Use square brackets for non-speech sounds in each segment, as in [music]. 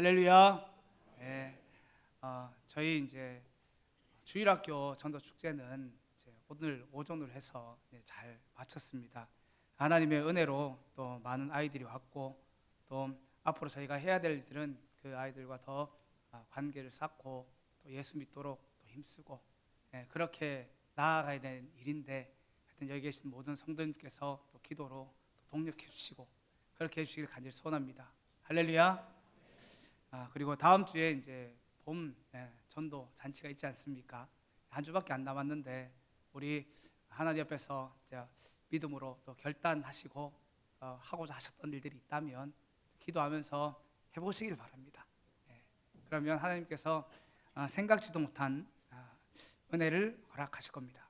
할렐루야. 네, 어, 저희 이제 주일학교 전도 축제는 오늘 오전으로 해서 네, 잘 마쳤습니다. 하나님의 은혜로 또 많은 아이들이 왔고 또 앞으로 저희가 해야 될 일들은 그 아이들과 더 아, 관계를 쌓고 또 예수 믿도록 또 힘쓰고 네, 그렇게 나아가야 되는 일인데 하여튼 여기 계신 모든 성도님께서 또 기도로 또 동력해 주시고 그렇게 해주시길 간절히 소원합니다. 할렐루야. 아 그리고 다음 주에 이제 봄 예, 전도 잔치가 있지 않습니까? 한 주밖에 안 남았는데 우리 하나님 앞에서 이제 믿음으로 또 결단하시고 어, 하고자 하셨던 일들이 있다면 기도하면서 해보시길 바랍니다. 예, 그러면 하나님께서 아, 생각지도 못한 아, 은혜를 허락하실 겁니다.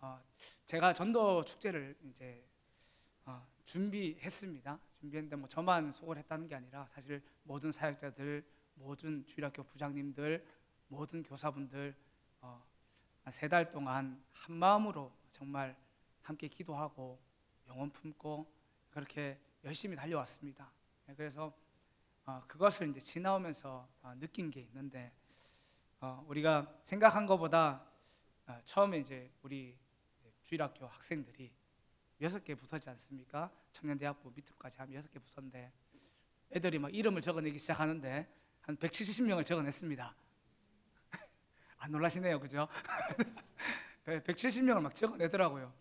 어, 제가 전도 축제를 이제 어, 준비했습니다. 준비했는데 뭐 저만 소홀 했다는 게 아니라 사실 모든 사역자들, 모든 주일학교 부장님들, 모든 교사분들 어, 세달 동안 한 마음으로 정말 함께 기도하고 영혼 품고 그렇게 열심히 달려왔습니다. 네, 그래서 어, 그것을 이제 지나오면서 어, 느낀 게 있는데 어, 우리가 생각한 것보다 어, 처음에 이제 우리 주일학교 학생들이 여섯 개 붙었지 않습니까? 청년대학부 밑으로까지 하면 여섯 개 붙었는데 애들이 막 이름을 적어내기 시작하는데 한 170명을 적어냈습니다. [laughs] 안 놀라시네요, 그죠? [laughs] 170명을 막 적어내더라고요.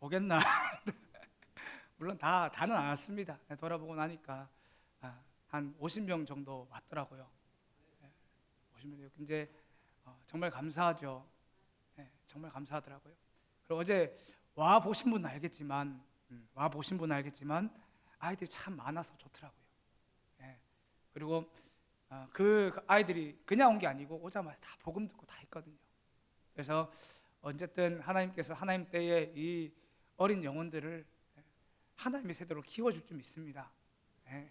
오겠나? [laughs] 물론 다 다는 안 왔습니다. 돌아보고 나니까 아, 한 50명 정도 왔더라고요. 50명 이제 어, 정말 감사하죠. 네, 정말 감사하더라고요. 그리고 어제 와 보신 분은 알겠지만 음, 와 보신 분은 알겠지만 아이들이 참 많아서 좋더라고요. 예. 그리고 어, 그 아이들이 그냥 온 게 아니고 오자마자 다 복음 듣고 다 했거든요. 그래서 어쨌든 하나님께서 하나님 때에 이 어린 영혼들을 하나님의 세대로 키워줄 줄 믿습니다. 예.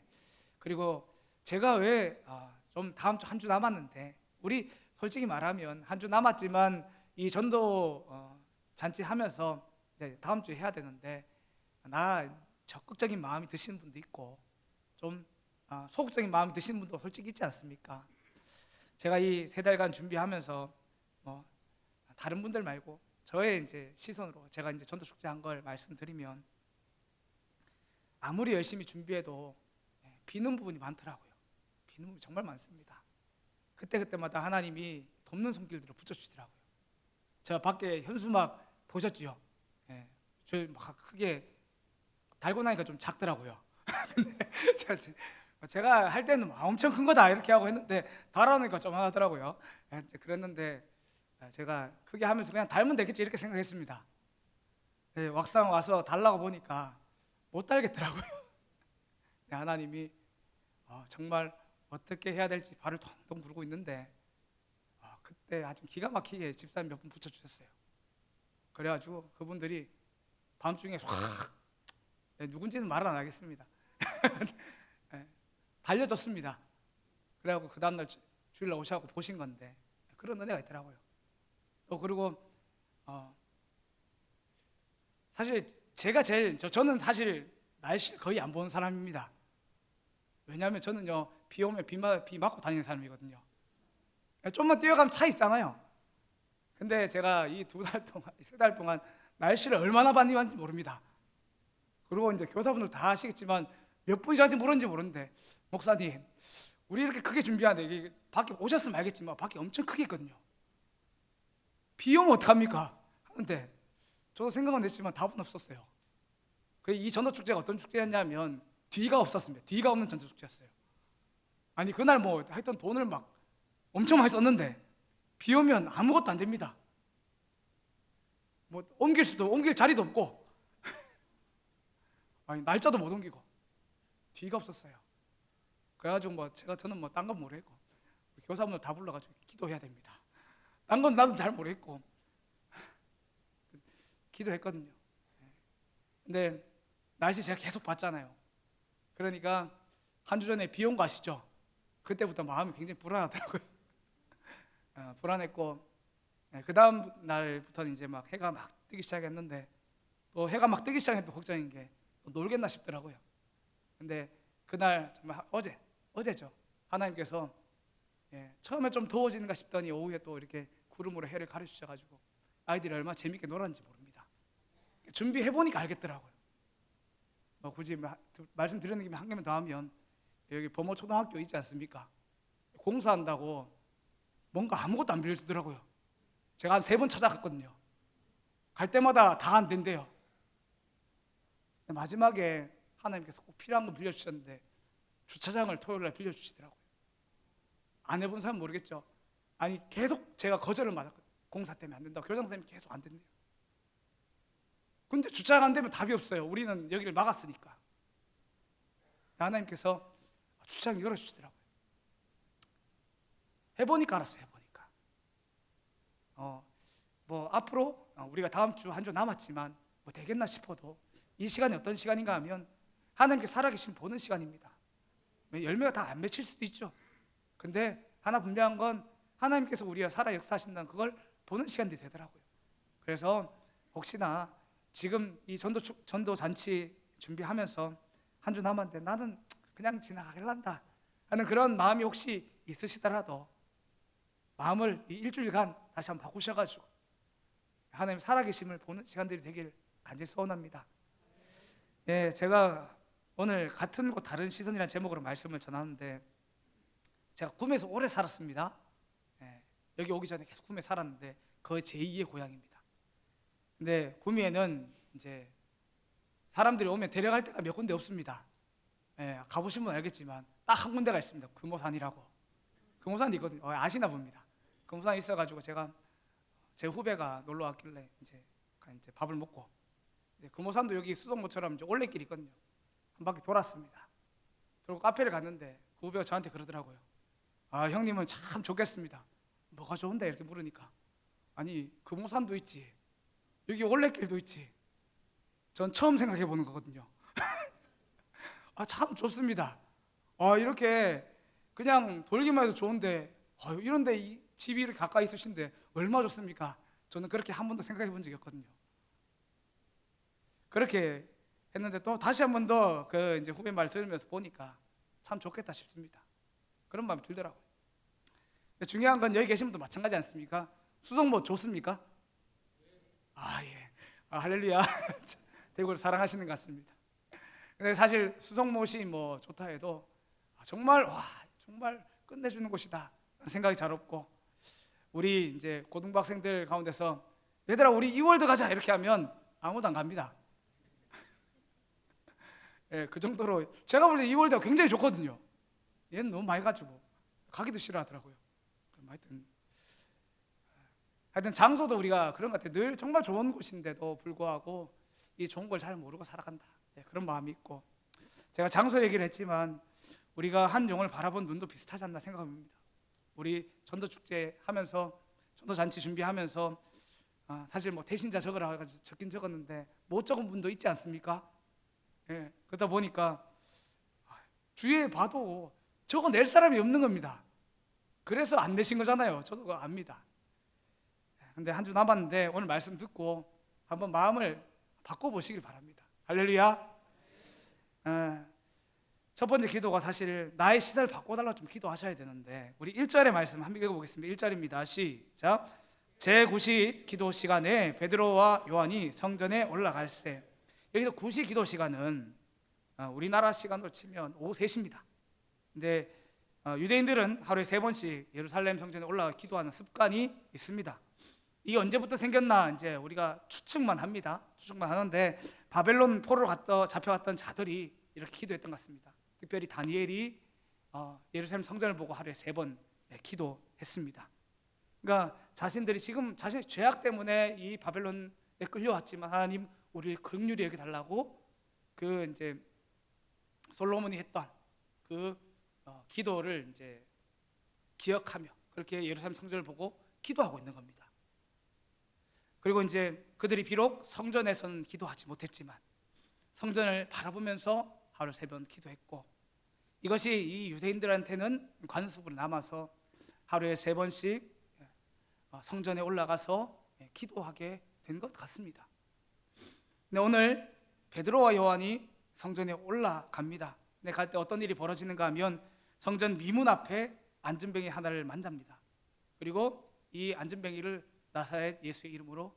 그리고 제가 왜좀 다음 주 한 주 남았는데 우리 솔직히 말하면 한 주 남았지만 이 전도 어, 잔치 하면서 이제 다음 주에 해야 되는데 나 적극적인 마음이 드시는 분도 있고 좀 아, 소극적인 마음이 드시는 분도 솔직히 있지 않습니까? 제가 이 세 달간 준비하면서 뭐 다른 분들 말고 저의 이제 시선으로 제가 이제 전도 축제한 걸 말씀드리면 아무리 열심히 준비해도 예, 비는 부분이 많더라고요. 비는 부분이 정말 많습니다. 그때 그때마다 하나님이 돕는 손길들을 붙여주시더라고요. 제가 밖에 현수막 보셨지요? 예, 저막 크게 달고 나니까 좀 작더라고요. [laughs] 제가, 할 때는 막 엄청 큰 거다 이렇게 하고 했는데 달아오니까 좀 하더라고요. 예, 그랬는데 아, 제가 크게 하면서 그냥 달면 되겠지 이렇게 생각했습니다. 예, 왁상 와서 달라고 보니까 못 달겠더라고요. [laughs] 네, 하나님이 어, 정말 어떻게 해야 될지 발을 텅텅 부르고 있는데 어, 그때 아주 기가 막히게 집사님 몇 분 붙여주셨어요. 그래가지고 그분들이 밤중에 확 네, 누군지는 말안 하겠습니다. [laughs] 네, 달려졌습니다. 그래갖고 그 다음날 주- 주일날 오셔갖고 보신 건데 그런 은혜가 있더라고요. 또 그리고 어, 사실 제가 제일 저, 저는 사실 날씨 거의 안 보는 사람입니다. 왜냐하면 저는요 비 오면 비, 마, 비 맞고 다니는 사람이거든요. 좀만 뛰어가면 차 있잖아요. 근데 제가 이 두 달 동안, 세 달 동안 날씨를 얼마나 많이 봤는지 모릅니다. 그리고 이제 교사분들 다 아시겠지만 몇 분이 저한테 물었는지 모르는데 목사님, 우리 이렇게 크게 준비하는데 밖에 오셨으면 알겠지만 밖에 엄청 크게 있거든요. 비 오면 어떡합니까? 하는데 저도 생각은 했지만 답은 없었어요. 그이 전도 축제가 어떤 축제였냐면 뒤가 없었습니다. 뒤가 없는 전도 축제였어요. 아니 그날 뭐 하여튼 돈을 막 엄청 많이 썼는데 비 오면 아무것도 안 됩니다. 뭐 옮길 수도 옮길 자리도 없고 [laughs] 아니 날짜도 못 옮기고 뒤가 없었어요. 그래가지고 뭐 제가 저는 뭐 딴 건 모르겠고 교사분들 다 불러가지고 기도해야 됩니다. 딴 건 나도 잘 모르겠고 [laughs] 기도했거든요. 근데 날씨 제가 계속 봤잖아요. 그러니까 한 주 전에 비 온 거 아시죠? 그때부터 마음이 굉장히 불안하더라고요. [laughs] 어, 불안했고 그 다음 날부터는 이제 막 해가 막 뜨기 시작했는데 또 해가 막 뜨기 시작했던 걱정인 게또 놀겠나 싶더라고요. 근데 그날 정말 하- 어제 어제죠. 하나님께서 예, 처음에 좀 더워지는가 싶더니 오후에 또 이렇게 구름으로 해를 가르치셔가지고 아이들이 얼마나 재밌게 놀았는지 모릅니다. 준비해 보니까 알겠더라고요. 뭐 굳이 마- 드- 말씀드리는 김에 한 개만 더 하면 여기 범호 초등학교 있지 않습니까? 공사한다고 뭔가 아무것도 안 빌려주더라고요. 제가 한 세 번 찾아갔거든요. 갈 때마다 다 안 된대요. 마지막에 하나님께서 꼭 필요한 거 빌려주셨는데 주차장을 토요일 날 빌려주시더라고요. 안 해본 사람 모르겠죠. 아니 계속 제가 거절을 받았거든요. 공사 때문에 안 된다고 교장 선생님이 계속 안 된대요. 근데 주차장 안 되면 답이 없어요. 우리는 여기를 막았으니까. 하나님께서 주차장 열어주시더라고요. 해보니까 알았어요. 해보니까. 어, 뭐 앞으로 어, 우리가 다음 주 한 주 남았지만 뭐 되겠나 싶어도 이 시간이 어떤 시간인가 하면 하나님께 살아계신 보는 시간입니다. 뭐 열매가 다 안 맺힐 수도 있죠. 근데 하나 분명한 건 하나님께서 우리가 살아 역사하신다는 그걸 보는 시간들이 되더라고요. 그래서 혹시나 지금 이 전도 축- 전도 잔치 준비하면서 한 주 남았는데 나는 그냥 지나가길란다 하는 그런 마음이 혹시 있으시더라도 마음을 이 일주일간 다시 한번 바꾸셔가지고 하나님 살아계심을 보는 시간들이 되길 간절히 소원합니다. 예, 제가 오늘 같은 곳 다른 시선이라는 제목으로 말씀을 전하는데 제가 구미에서 오래 살았습니다. 예, 여기 오기 전에 계속 구미에 살았는데 거의 제2의 고향입니다. 근데 구미에는 이제 사람들이 오면 데려갈 데가 몇 군데 없습니다. 예, 가보신 분 알겠지만 딱 한 군데가 있습니다. 금호산이라고. 금호산이 있거든요. 어, 아시나 봅니다. 금호산 있어가지고 제가 제 후배가 놀러 왔길래 이제 가- 이제 밥을 먹고 이제 금호산도 여기 수성모처럼 이제 올레길 있거든요. 한 바퀴 돌았습니다. 그리고 카페를 갔는데 그 후배가 저한테 그러더라고요. 아 형님은 참 좋겠습니다. 뭐가 좋은데 이렇게 물으니까 아니 금호산도 있지 여기 올레길도 있지. 전 처음 생각해 보는 거거든요. [laughs] 아 참 좋습니다. 아 이렇게 그냥 돌기만 해도 좋은데 아, 이런데 이 집이 이렇게 가까이 있으신데 얼마 좋습니까? 저는 그렇게 한 번도 생각해 본 적이 없거든요. 그렇게 했는데 또 다시 한 번 더 그 이제 후배 말 들으면서 보니까 참 좋겠다 싶습니다. 그런 마음이 들더라고요. 중요한 건 여기 계신 분도 마찬가지 않습니까? 수성모 좋습니까? 아 예, 아, 할렐루야. [laughs] 대구를 사랑하시는 것 같습니다. 근데 사실 수성못이 뭐 좋다 해도 아, 정말 와 정말 끝내주는 곳이다 생각이 잘 없고 우리 이제 고등부 학생들 가운데서 얘들아 우리 이월드 가자 이렇게 하면 아무도 안 갑니다. [laughs] 예, 그 정도로 제가 볼 때 이월드가 굉장히 좋거든요. 얘는 너무 많이 가지고 가기도 싫어하더라고요. 하여튼 하여튼 장소도 우리가 그런 것 같아요. 늘 정말 좋은 곳인데도 불구하고 이 좋은 걸 잘 모르고 살아간다. 예, 그런 마음이 있고 제가 장소 얘기를 했지만 우리가 한 용을 바라본 눈도 비슷하지 않나 생각합니다. 우리 전도 축제 하면서 전도 잔치 준비하면서 아, 사실 뭐 대신자 적으라 해가지고 적긴 적었는데 못 적은 분도 있지 않습니까? 예, 그러다 보니까 아, 주위에 봐도 적어낼 사람이 없는 겁니다. 그래서 안 내신 거잖아요. 저도 그거 압니다. 근데 한 주 남았는데 오늘 말씀 듣고 한번 마음을 바꿔보시길 바랍니다. 할렐루야. 어, 첫 번째 기도가 사실 나의 시선을 바꿔달라 좀 기도하셔야 되는데 우리 1절의 말씀 한번 읽어보겠습니다. 1절입니다. 시작. 제9시 기도 시간에 베드로와 요한이 성전에 올라갈세. 여기서 9시 기도 시간은 어, 우리나라 시간으로 치면 오후 3시입니다. 근데 어, 유대인들은 하루에 세 번씩 예루살렘 성전에 올라가 기도하는 습관이 있습니다. 이게 언제부터 생겼나 이제 우리가 추측만 합니다. 추측만 하는데 바벨론 포로로 갔다 잡혀갔던 자들이 이렇게 기도했던 것 같습니다. 특별히 다니엘이 어, 예루살렘 성전을 보고 하루에 세 번 기도했습니다. 그러니까 자신들이 지금 자신의 죄악 때문에 이 바벨론에 끌려왔지만 하나님 우리를 긍휼히 여겨 달라고 그 이제 솔로몬이 했던 그 어, 기도를 이제 기억하며 그렇게 예루살렘 성전을 보고 기도하고 있는 겁니다. 그리고 이제 그들이 비록 성전에서는 기도하지 못했지만 성전을 바라보면서 하루 세 번 기도했고 이것이 이 유대인들한테는 관습으로 남아서 하루에 세 번씩 어, 성전에 올라가서 예, 기도하게 된 것 같습니다. 근데 오늘 베드로와 요한이 성전에 올라갑니다. 근데 갈 때 어떤 일이 벌어지는가 하면 성전 미문 앞에 안전뱅이 하나를 만잡니다. 그리고 이 안전뱅이를 나사렛 예수의 이름으로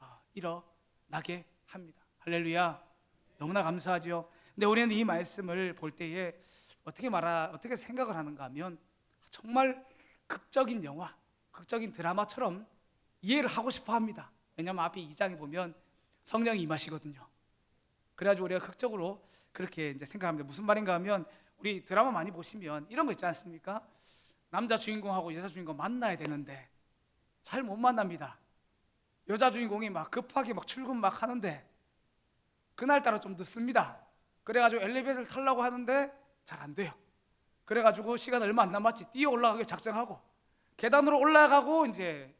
아, 일어나게 합니다. 할렐루야. 너무나 감사하죠. 근데 우리는 이 말씀을 볼 때에 어떻게 말하 어떻게 생각을 하는가 하면 정말 극적인 영화, 극적인 드라마처럼 이해를 하고 싶어 합니다. 왜냐하면 앞에 2장에 보면 성령이 임하시거든요. 그래가지고 우리가 극적으로 그렇게 이제 생각합니다. 무슨 말인가 하면 우리 드라마 많이 보시면 이런 거 있지 않습니까? 남자 주인공하고 여자 주인공 만나야 되는데 잘 못 만납니다. 여자 주인공이 막 급하게 막 출근 막 하는데 그날따라 좀 늦습니다. 그래가지고 엘리베이터를 타려고 하는데 잘 안 돼요. 그래가지고 시간 얼마 안 남았지 뛰어 올라가기 작정하고 계단으로 올라가고 이제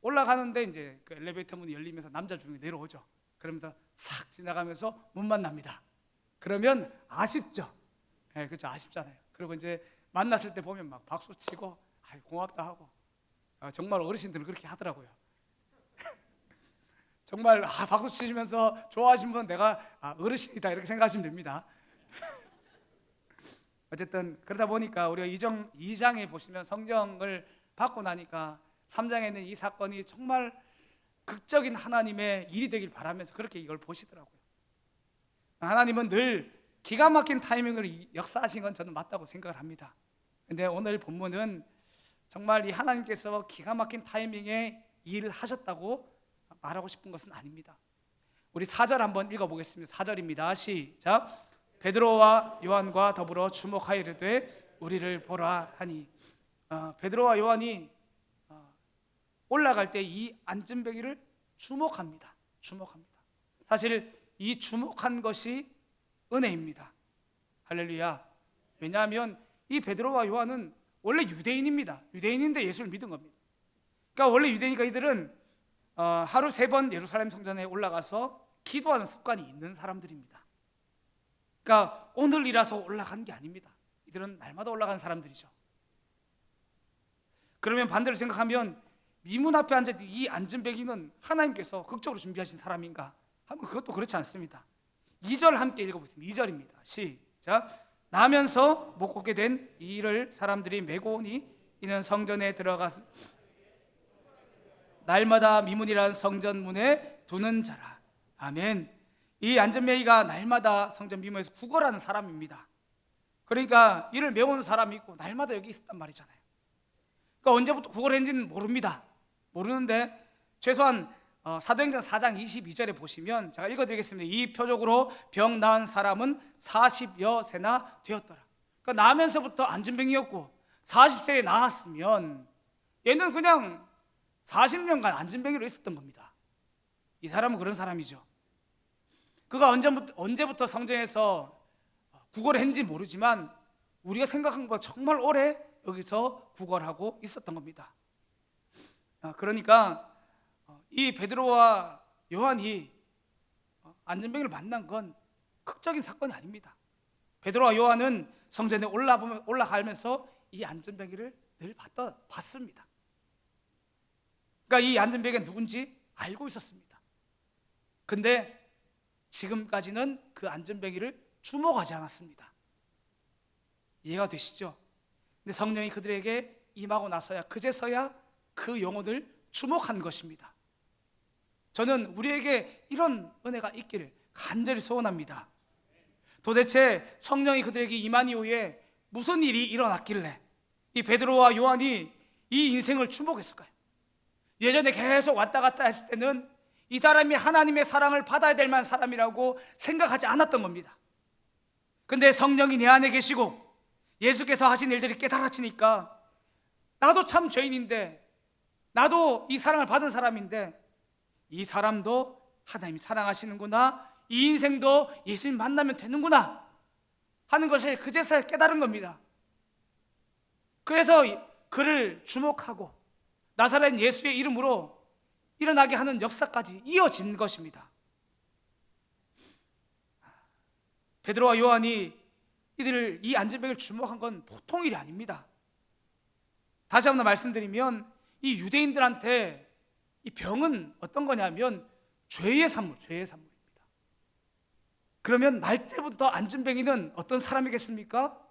올라가는데 이제 그 엘리베이터 문이 열리면서 남자 주인공이 내려오죠. 그러면서 싹 지나가면서 못 만납니다. 그러면 아쉽죠. 예, 그렇죠. 아쉽잖아요. 그리고 이제 만났을 때 보면 막 박수 치고 아, 고맙다 하고 아, 정말 어르신들은 그렇게 하더라고요. 정말 아, 박수 치시면서 좋아하시는 분 내가 아, 어르신이다 이렇게 생각하시면 됩니다. [laughs] 어쨌든 그러다 보니까 우리가 이정 2장에 보시면 성경을 받고 나니까 3장에 있는 이 사건이 정말 극적인 하나님의 일이 되길 바라면서 그렇게 이걸 보시더라고요. 하나님은 늘 기가 막힌 타이밍으로 이- 역사하신 건 저는 맞다고 생각을 합니다. 근데 오늘 본문은 정말 이 하나님께서 기가 막힌 타이밍에 일을 하셨다고 말하고 싶은 것은 아닙니다. 우리 4절 한번 읽어보겠습니다. 4절입니다. 시작. 베드로와 요한과 더불어 주목하여 이르되 우리를 보라 하니 어, 베드로와 요한이 어, 올라갈 때 이 안전뱅이를 주목합니다. 주목합니다. 사실 이 주목한 것이 은혜입니다. 할렐루야. 왜냐하면 이 베드로와 요한은 원래 유대인입니다. 유대인인데 예수를 믿은 겁니다. 그러니까 원래 유대니까 이들은 어, 하루 세 번 예루살렘 성전에 올라가서 기도하는 습관이 있는 사람들입니다. 그러니까 오늘이라서 올라간 게 아닙니다. 이들은 날마다 올라가는 사람들이죠. 그러면 반대로 생각하면 미문 앞에 있는 이 안전뱅이는 하나님께서 극적으로 준비하신 사람인가? 하면 그것도 그렇지 않습니다. 2절 함께 읽어보겠습니다. 2절입니다. 시작. 나면서 못 걷게 된이 일을 사람들이 메고 오니 이는 성전에 들어가 날마다 미문이라는 성전 문에 두는 자라. 아멘. 이 안전뱅이가 날마다 성전 미문에서 구걸하는 사람입니다. 그러니까 이를 메우는 사람이 있고 날마다 여기 있었단 말이잖아요. 그러니까 언제부터 구걸했는지는 모릅니다. 모르는데 최소한 어, 사도행전 4장 22절에 보시면 제가 읽어드리겠습니다. 이 표적으로 병 나은 사람은 40여 세나 되었더라. 그러니까 나면서부터 안전병이었고 40세에 나았으면 얘는 그냥 40년간 안전병이로 있었던 겁니다. 이 사람은 그런 사람이죠. 그가 언제부터, 언제부터 성전에서 구걸했는지 모르지만 우리가 생각한 것보다 정말 오래 여기서 구걸하고 있었던 겁니다. 아, 그러니까 어, 이 베드로와 요한이 어, 안전병을 만난 건 극적인 사건이 아닙니다. 베드로와 요한은 성전에 올라가면서 이 안전뱅이를 늘 봤다, 봤습니다. 그러니까 이 안전뱅이가 누군지 알고 있었습니다. 근데 지금까지는 그 안전뱅이를 주목하지 않았습니다. 이해가 되시죠? 근데 성령이 그들에게 임하고 나서야 그제서야 그 영혼을 주목한 것입니다. 저는 우리에게 이런 은혜가 있기를 간절히 소원합니다. 도대체 성령이 그들에게 임한 이후에 무슨 일이 일어났길래 이 베드로와 요한이 이 인생을 주목했을까요? 예전에 계속 왔다 갔다 했을 때는 이 사람이 하나님의 사랑을 받아야 될 만한 사람이라고 생각하지 않았던 겁니다. 근데 성령이 내 안에 계시고 예수께서 하신 일들이 깨달아지니까 나도 참 죄인인데 나도 이 사랑을 받은 사람인데 이 사람도 하나님이 사랑하시는구나 이 인생도 예수님 만나면 되는구나 하는 것을 그제서야 깨달은 겁니다. 그래서 그를 주목하고 나사렛 예수의 이름으로 일어나게 하는 역사까지 이어진 것입니다. 베드로와 요한이 이들을 이 안전병을 주목한 건 보통 일이 아닙니다. 다시 한번 말씀드리면 이 유대인들한테 이 병은 어떤 거냐면 죄의 산물, 죄의 산물입니다. 그러면 날 때부터 안전병이는 어떤 사람이겠습니까?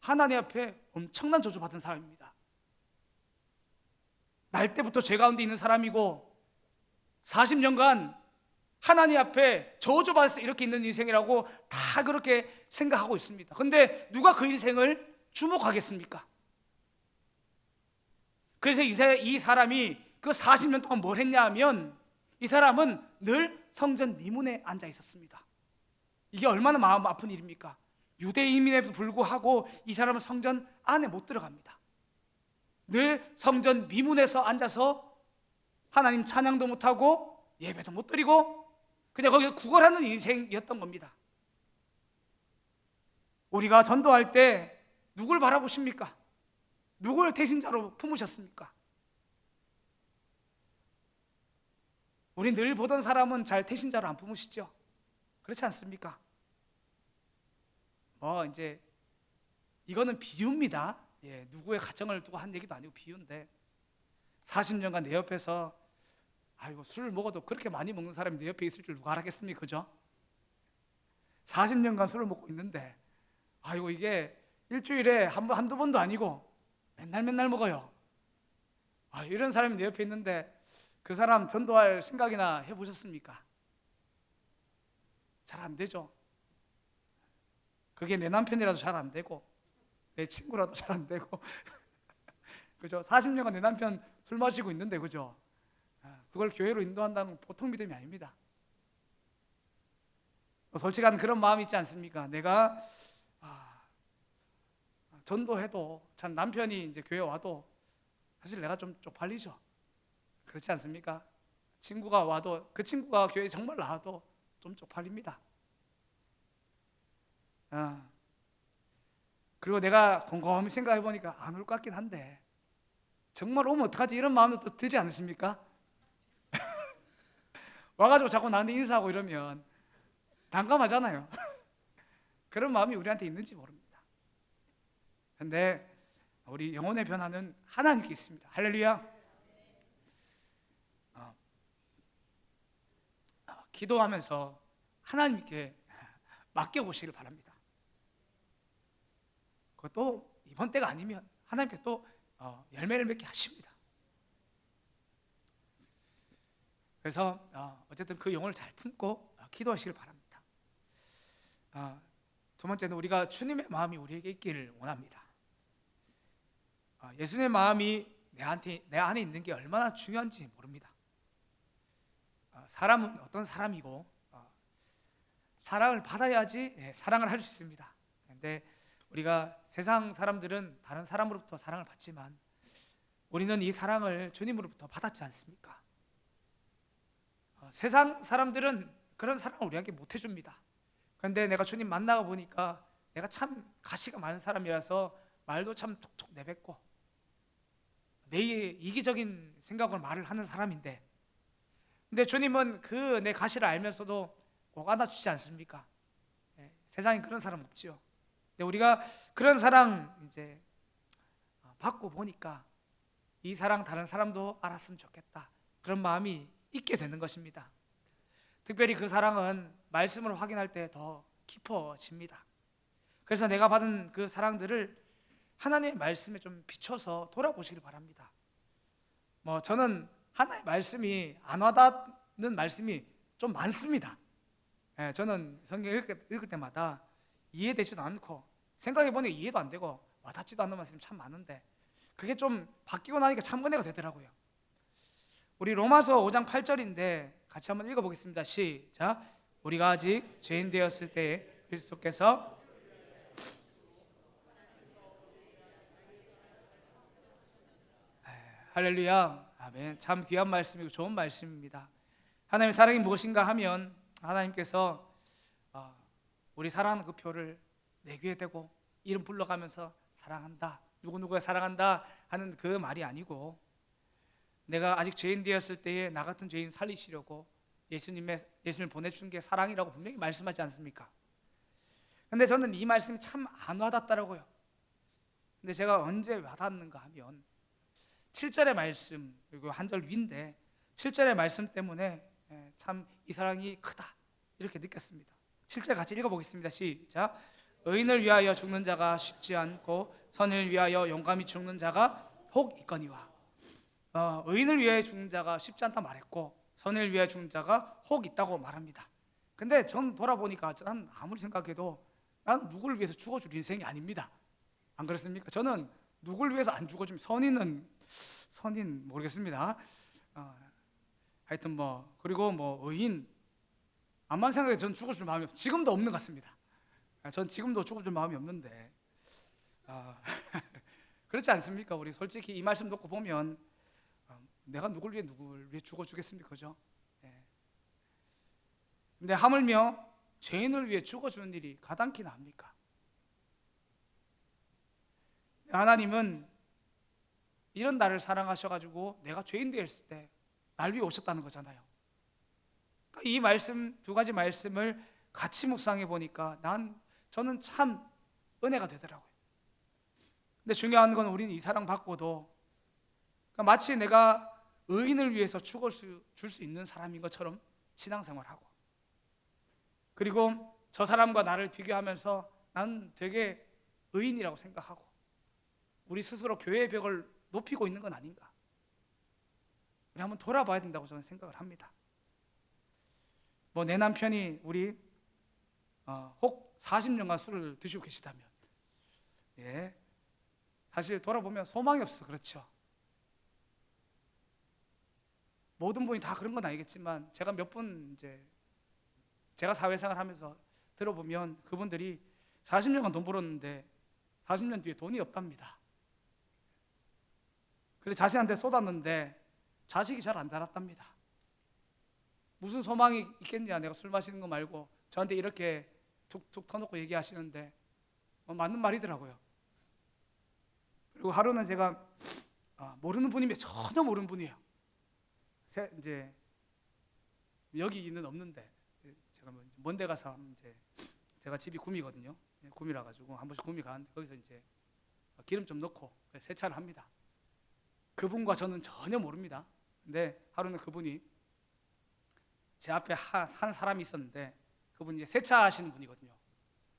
하나님 앞에 엄청난 저주받은 사람입니다. 날 때부터 죄 가운데 있는 사람이고 40년간 하나님 앞에 저주받아서 이렇게 있는 인생이라고 다 그렇게 생각하고 있습니다. 근데 누가 그 인생을 주목하겠습니까? 그래서 이, 사람이 그 40년 동안 뭘 했냐 하면 이 사람은 늘 성전 미문에 앉아 있었습니다. 이게 얼마나 마음 아픈 일입니까? 유대인임에도 불구하고 이 사람은 성전 안에 못 들어갑니다. 늘 성전 미문에서 앉아서 하나님 찬양도 못하고 예배도 못 드리고 그냥 거기서 구걸하는 인생이었던 겁니다. 우리가 전도할 때 누굴 바라보십니까? 누굴 대신자로 품으셨습니까? 우리 늘 보던 사람은 잘 대신자로 안 품으시죠? 그렇지 않습니까? 뭐 이제 이거는 비유입니다. 예, 누구의 가정을 두고 한 얘기도 아니고 비유인데 40년간 내 옆에서 아이고 술을 먹어도 그렇게 많이 먹는 사람이 내 옆에 있을 줄 누가 알았겠습니까? 그죠? 40년간 술을 먹고 있는데 아이고 이게 일주일에 한 번, 한두 번도 아니고 맨날 맨날 먹어요. 아, 이런 사람이 내 옆에 있는데 그 사람 전도할 생각이나 해 보셨습니까? 잘 안 되죠. 그게 내 남편이라도 잘 안 되고 내 친구라도 잘 안 되고 [laughs] 그죠? 40년간 내 남편 술 마시고 있는데 그죠? 아, 그걸 교회로 인도한다는 건 보통 믿음이 아닙니다. 뭐 솔직한 그런 마음이 있지 않습니까? 내가 아, 전도해도 참 남편이 이제 교회 와도 사실 내가 좀 쪽팔리죠. 그렇지 않습니까? 친구가 와도 그 친구가 교회 정말 나와도 좀 쪽팔립니다. 아, 그리고 내가 곰곰이 생각해 보니까 안 올 것 같긴 한데 정말 오면 어떡하지 이런 마음도 또 들지 않으십니까? [laughs] 와가지고 자꾸 나한테 인사하고 이러면 난감하잖아요. [laughs] 그런 마음이 우리한테 있는지 모릅니다. 근데 우리 영혼의 변화는 하나님께 있습니다. 할렐루야. 어, 어, 기도하면서 하나님께 맡겨보시길 바랍니다. 그것도 이번 때가 아니면 하나님께 또 어, 열매를 맺게 하십니다. 그래서 어, 어쨌든 그 영혼을 잘 품고 어, 기도하시길 바랍니다. 어, 두 번째는 우리가 주님의 마음이 우리에게 있기를 원합니다. 어, 예수님의 마음이 내한테 내 안에 있는 게 얼마나 중요한지 모릅니다. 어, 사람은 어떤 사람이고 어, 사랑을 받아야지 예, 사랑을 할 수 있습니다. 그런데 우리가 세상 사람들은 다른 사람으로부터 사랑을 받지만 우리는 이 사랑을 주님으로부터 받았지 않습니까? 어, 세상 사람들은 그런 사랑을 우리에게 못 해줍니다. 그런데 내가 주님 만나고 보니까 내가 참 가시가 많은 사람이라서 말도 참 톡톡 내뱉고 내 이기적인 생각으로 말을 하는 사람인데 근데 주님은 그 내 가시를 알면서도 꼭 안아주지 않습니까? 예, 세상에 그런 사람 없지요. 근데 우리가 그런 사랑 이제 어, 받고 보니까 이 사랑 다른 사람도 알았으면 좋겠다 그런 마음이 있게 되는 것입니다. 특별히 그 사랑은 말씀을 확인할 때 더 깊어집니다. 그래서 내가 받은 그 사랑들을 하나님의 말씀에 좀 비춰서 돌아보시길 바랍니다. 뭐 저는 하나님의 말씀이 안 와닿는 말씀이 좀 많습니다. 예, 저는 성경 읽을 때마다 이해되지도 않고 생각해 보니 이해도 안 되고 와닿지도 않는 말씀이 참 많은데 그게 좀 바뀌고 나니까 참 은혜가 되더라고요. 우리 로마서 5장 8절인데 같이 한번 읽어보겠습니다. 시작. 우리가 아직 죄인 되었을 때에 그리스도께서 할렐루야. 아멘. 참 귀한 말씀이고 좋은 말씀입니다. 하나님의 사랑이 무엇인가 하면 하나님께서 어, 우리 사랑하는 그 표를 내 귀에 대고 이름 불러가면서 사랑한다. 누구누구가 사랑한다 하는 그 말이 아니고 내가 아직 죄인 되었을 때에 나 같은 죄인 살리시려고 예수님의 예수님을 보내준 게 사랑이라고 분명히 말씀하지 않습니까? 근데 저는 이 말씀이 참 안 와닿더라고요. 근데 제가 언제 와닿는가 하면 7절의 말씀 그리고 한 절 위인데 7절의 말씀 때문에 참 이 사랑이 크다 이렇게 느꼈습니다. 7절 같이 읽어보겠습니다. 시작. 의인을 위하여 죽는 자가 쉽지 않고 선을 위하여 용감히 죽는 자가 혹 있거니와 어, 의인을 위해 죽는 자가 쉽지 않다 말했고 선을 위해 죽는 자가 혹 있다고 말합니다. 근데 전 돌아보니까 난 아무리 생각해도 난 누구를 위해서 죽어줄 인생이 아닙니다. 안 그렇습니까? 저는 누구를 위해서 안 죽어주면 선인은 선인 모르겠습니다. 어, 하여튼 뭐 그리고 뭐 의인 암만 생각해 전 죽어줄 마음이 없, 지금도 없는 것 같습니다. 아, 전 지금도 죽어줄 마음이 없는데 아, [laughs] 그렇지 않습니까? 우리 솔직히 이 말씀 듣고 보면 어, 내가 누굴 위해 누굴 위해 죽어 주겠습니까, 그죠? 예. 근데 하물며 죄인을 위해 죽어 주는 일이 가당키나 합니까? 하나님은 이런 나를 사랑하셔 가지고 내가 죄인 되었을 때 날 위해 오셨다는 거잖아요. 이 말씀 두 가지 말씀을 같이 묵상해 보니까 난 저는 참 은혜가 되더라고요. 근데 중요한 건 우리는 이 사랑 받고도 그러니까 마치 내가 의인을 위해서 죽을 수 줄 수 있는 사람인 것처럼 신앙생활하고 그리고 저 사람과 나를 비교하면서 난 되게 의인이라고 생각하고 우리 스스로 교회의 벽을 높이고 있는 건 아닌가? 우리 한번 돌아봐야 된다고 저는 생각을 합니다. 뭐 내 남편이 우리 어, 혹 40년간 술을 드시고 계시다면, 예, 사실 돌아보면 소망이 없어 그렇죠. 모든 분이 다 그런 건 아니겠지만 제가 몇 분 이제 제가 사회생활 하면서 들어보면 그분들이 40년간 돈 벌었는데 40년 뒤에 돈이 없답니다. 그래 자식한테 쏟았는데 자식이 잘 안 자랐답니다. 무슨 소망이 있겠냐? 내가 술 마시는 거 말고 저한테 이렇게 툭툭 터놓고 얘기하시는데 어, 맞는 말이더라고요. 그리고 하루는 제가 아, 모르는 분이면 전혀 모르는 분이에요. 세, 이제 여기는 없는데 제가 뭐 먼데 가서 이제 제가 집이 구미거든요. 예, 구미라 가지고 한 번씩 구미 가는데 거기서 이제 기름 좀 넣고 세차를 합니다. 그분과 저는 전혀 모릅니다. 근데 하루는 그분이 제 앞에 하- 한 사람이 있었는데 그분이 이제 세차하시는 분이거든요.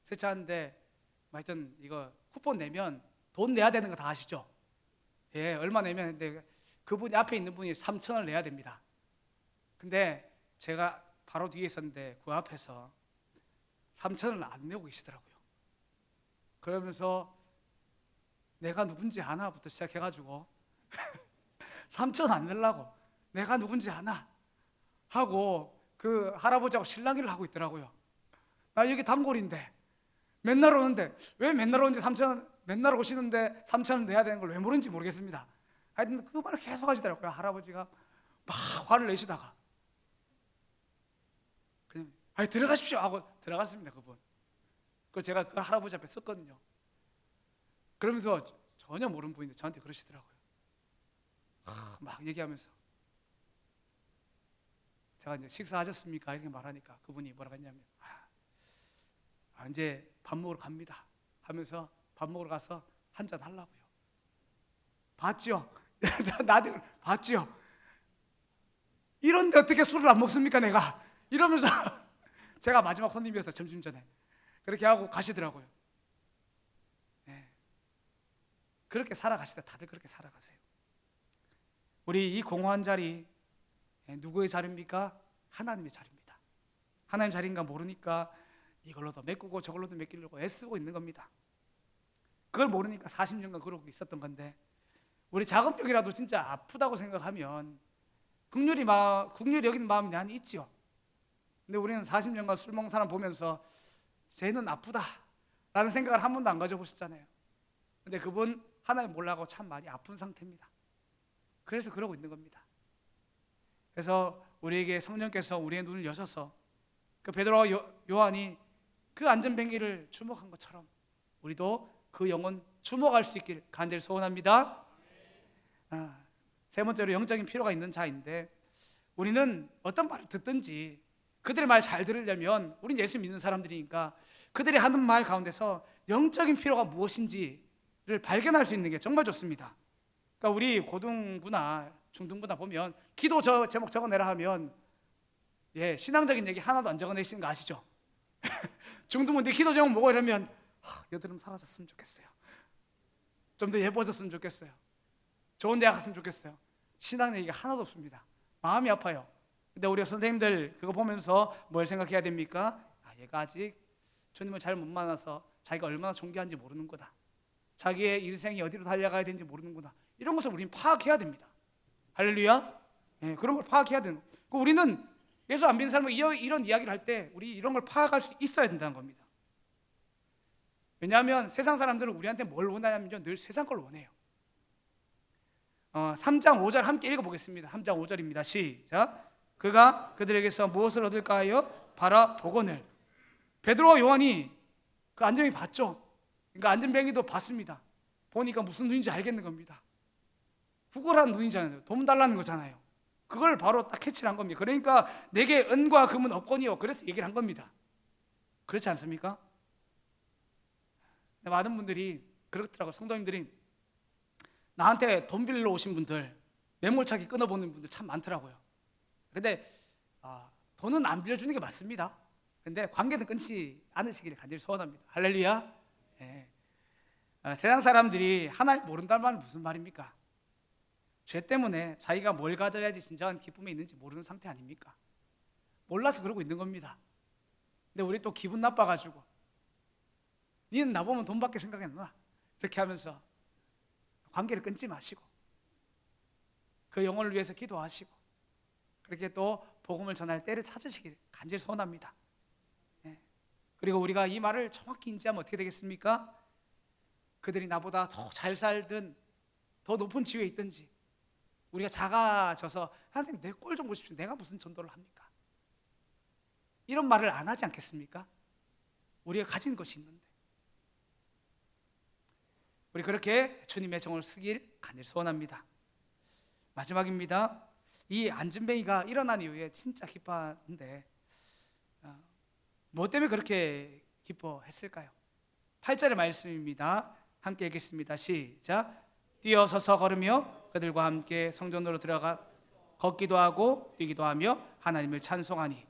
세차하는데 뭐 하여튼 이거 쿠폰 내면 돈 내야 되는 거 다 아시죠? 예, 얼마 내면 근데 그분이 앞에 있는 분이 3천 원을 내야 됩니다. 근데 제가 바로 뒤에 있었는데 그 앞에서 3천 원을 안 내고 계시더라고요. 그러면서 내가 누군지 아나부터 시작해가지고 [laughs] 3천 안 내려고 내가 누군지 아나 하고 그 할아버지하고 실랑이를 하고 있더라고요. 나 여기 단골인데 맨날 오는데 왜 맨날 오는지 3천 맨날 오시는데 3천 원 내야 되는 걸 왜 모르는지 모르겠습니다. 하여튼 그 말을 계속 하시더라고요. 할아버지가 막 화를 내시다가 그냥 아니 들어가십시오 하고 들어갔습니다 그분. 그 제가 그 할아버지 앞에 썼거든요. 그러면서 전혀 모르는 분인데 저한테 그러시더라고요. 아, 막 얘기하면서 제가 이제 식사하셨습니까? 이렇게 말하니까 그분이 뭐라고 했냐면 아, 아, 이제 밥 먹으러 갑니다 하면서 밥 먹으러 가서 한 잔 하려고요. 봤죠? [laughs] 그래, 봤죠? 이런데 어떻게 술을 안 먹습니까 내가? 이러면서 [laughs] 제가 마지막 손님이어서 점심 전에 그렇게 하고 가시더라고요. 네. 그렇게 살아가시다 다들 그렇게 살아가세요. 우리 이 공허한 자리 예, 누구의 자리입니까? 하나님의 자리입니다. 하나님 자리인가 모르니까 이걸로도 메꾸고 저걸로도 메끼려고 애쓰고 있는 겁니다. 그걸 모르니까 40년간 그러고 있었던 건데 우리 작은 병이라도 진짜 아프다고 생각하면 국률이 마 국률이 여기는 마음이 난 있지요. 근데 우리는 40년간 술 먹는 사람 보면서 쟤는 아프다라는 생각을 한 번도 안 가져보셨잖아요. 근데 그분 하나님 몰라고 참 많이 아픈 상태입니다. 그래서 그러고 있는 겁니다. 그래서 우리에게 성령께서 우리의 눈을 여셔서 그 베드로와 요, 요한이 그 안전뱅이를 주목한 것처럼 우리도 그 영혼 주목할 수 있길 간절히 소원합니다. 아, 세 번째로 영적인 필요가 있는 자인데 우리는 어떤 말을 듣든지 그들의 말 잘 들으려면 우리는 예수 믿는 사람들이니까 그들이 하는 말 가운데서 영적인 필요가 무엇인지를 발견할 수 있는 게 정말 좋습니다. 그러니까 우리 고등부나 중등부나 보면 기도 저 제목 적어내라 하면 예 신앙적인 얘기 하나도 안 적어내시는 거 아시죠? [laughs] 중등부 네 기도 제목 뭐고 이러면 하, 여드름 사라졌으면 좋겠어요. 좀 더 예뻐졌으면 좋겠어요. 좋은 대학 갔으면 좋겠어요. 신앙 얘기가 하나도 없습니다. 마음이 아파요. 근데 우리 선생님들 그거 보면서 뭘 생각해야 됩니까? 아, 얘가 아직 주님을 잘 못 만나서 자기가 얼마나 존귀한지 모르는 거다. 자기의 인생이 어디로 달려가야 되는지 모르는구나. 이런 것을 우리는 파악해야 됩니다. 할렐루야. 예, 그런 걸 파악해야 되는. 그 우리는 예수 안 믿는 사람은 이런, 이야기를 할 때 우리 이런 걸 파악할 수 있어야 된다는 겁니다. 왜냐하면 세상 사람들은 우리한테 뭘 원하냐면요. 늘 세상 걸 원해요. 어, 3장 5절 함께 읽어보겠습니다. 3장 5절입니다. 시작. 그가 그들에게서 무엇을 얻을까요? 바라 복원을. 베드로와 요한이 그 안전뱅이 봤죠. 그러니까 안전뱅이도 봤습니다. 보니까 무슨 눈인지 알겠는 겁니다. 구걸한 눈이잖아요. 돈 달라는 거잖아요. 그걸 바로 딱 캐치를 한 겁니다. 그러니까 내게 은과 금은 없거니요. 그래서 얘기를 한 겁니다. 그렇지 않습니까? 많은 분들이 그렇더라고요. 성도님들이 나한테 돈 빌려 오신 분들, 매몰차게 끊어보는 분들 참 많더라고요. 근데 아, 돈은 안 빌려주는 게 맞습니다. 근데 관계는 끊지 않으시기를 간절히 소원합니다. 할렐루야. 예. 아, 세상 사람들이 하나님 모른다는 말은 무슨 말입니까? 죄 때문에 자기가 뭘 가져야지 진정한 기쁨이 있는지 모르는 상태 아닙니까? 몰라서 그러고 있는 겁니다. 근데 우리 또 기분 나빠가지고 니는 나보면 돈밖에 생각이 안 나. 이렇게 하면서 관계를 끊지 마시고 그 영혼을 위해서 기도하시고 그렇게 또 복음을 전할 때를 찾으시길 간절히 소원합니다. 예. 그리고 우리가 이 말을 정확히 인지하면 어떻게 되겠습니까? 그들이 나보다 더 잘 살든 더 높은 지위에 있든지 우리가 작아져서 하나님 내 꼴 좀 보십시오. 내가 무슨 전도를 합니까? 이런 말을 안 하지 않겠습니까? 우리가 가진 것이 있는데 우리 그렇게 주님의 정을 쓰길 간절히 소원합니다. 마지막입니다. 이 안진뱅이가 일어난 이후에 진짜 기뻐하는데 어, 뭐 때문에 그렇게 기뻐했을까요? 8절의 말씀입니다. 함께 읽겠습니다. 시작. 뛰어서서 걸으며 그들과 함께 성전으로 들어가 걷기도 하고 뛰기도 하며 하나님을 찬송하니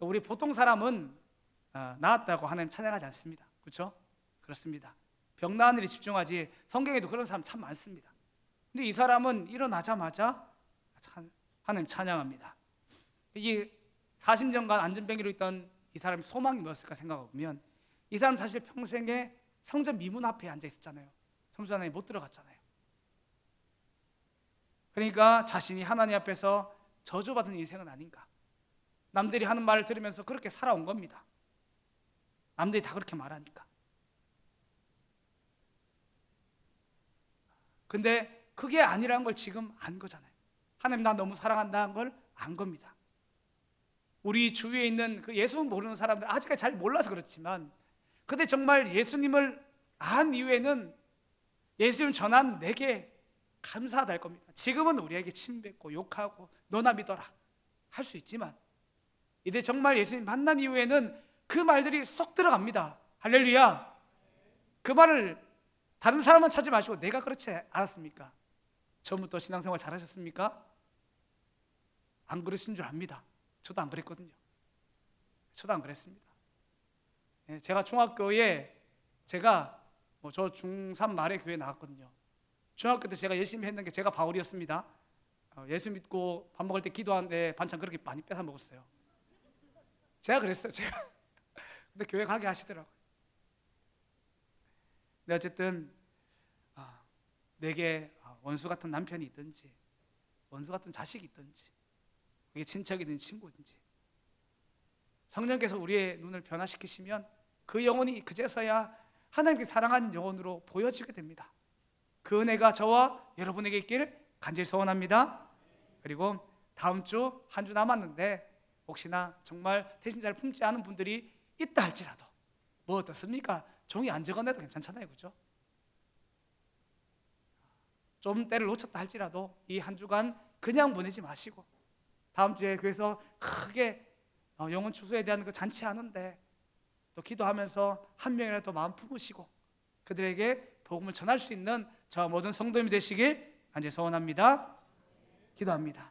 우리 보통 사람은 어, 나았다고 하나님 찬양하지 않습니다. 그렇죠? 그렇습니다. 병 나은 일에 집중하지 성경에도 그런 사람 참 많습니다. 근데 이 사람은 일어나자마자 찬- 하나님 찬양합니다. 이 40년간 안전뱅이로 있던 이 사람의 소망이 뭐였을까 생각해 보면 이 사람 사실 평생에 성전 미문 앞에 앉아 있었잖아요. 성전 안에 못 들어갔잖아요. 그러니까 자신이 하나님 앞에서 저주받은 인생은 아닌가. 남들이 하는 말을 들으면서 그렇게 살아온 겁니다. 남들이 다 그렇게 말하니까. 근데 그게 아니라는 걸 지금 안 거잖아요. 하나님 나 너무 사랑한다는 걸 안 겁니다. 우리 주위에 있는 그 예수 모르는 사람들 아직까지 잘 몰라서 그렇지만 근데 정말 예수님을 안 이후에는 예수님 전한 내게 감사하다 할 겁니다. 지금은 우리에게 침뱉고 욕하고 너나 믿어라 할 수 있지만 이제 정말 예수님 만난 이후에는 그 말들이 쏙 들어갑니다. 할렐루야. 그 말을 다른 사람은 찾지 마시고 내가 그렇지 않았습니까? 처음부터 신앙생활 잘하셨습니까? 안 그러신 줄 압니다. 저도 안 그랬거든요. 저도 안 그랬습니다. 예, 제가 중학교에 제가 뭐 저 중3 말에 교회 나왔거든요. 중학교 때 제가 열심히 했는 게 제가 바울이었습니다. 어, 예수 믿고 밥 먹을 때 기도하는데 반찬 그렇게 많이 뺏어 먹었어요. 제가 그랬어요. 제가. [laughs] 근데 교회 가게 하시더라고요. 근데 어쨌든 아, 내게 아, 원수 같은 남편이 있든지 원수 같은 자식이 있든지 그게 친척이든 친구든지 성령께서 우리의 눈을 변화시키시면 그 영혼이 그제서야 하나님께 사랑하는 영혼으로 보여지게 됩니다. 그 은혜가 저와 여러분에게 있기를 간절히 소원합니다. 그리고 다음 주 한 주 남았는데 혹시나 정말 태신자를 품지 않은 분들이 있다 할지라도 뭐 어떻습니까? 종이 안 적어내도 괜찮잖아요, 그죠? 좀 때를 놓쳤다 할지라도 이 한 주간 그냥 보내지 마시고 다음 주에 교회에서 크게 어, 영혼 추수에 대한 그 잔치 하는데 또 기도하면서 한 명이라도 마음 품으시고 그들에게 복음을 전할 수 있는 저 모든 성도님이 되시길 간절히 소원합니다. 기도합니다.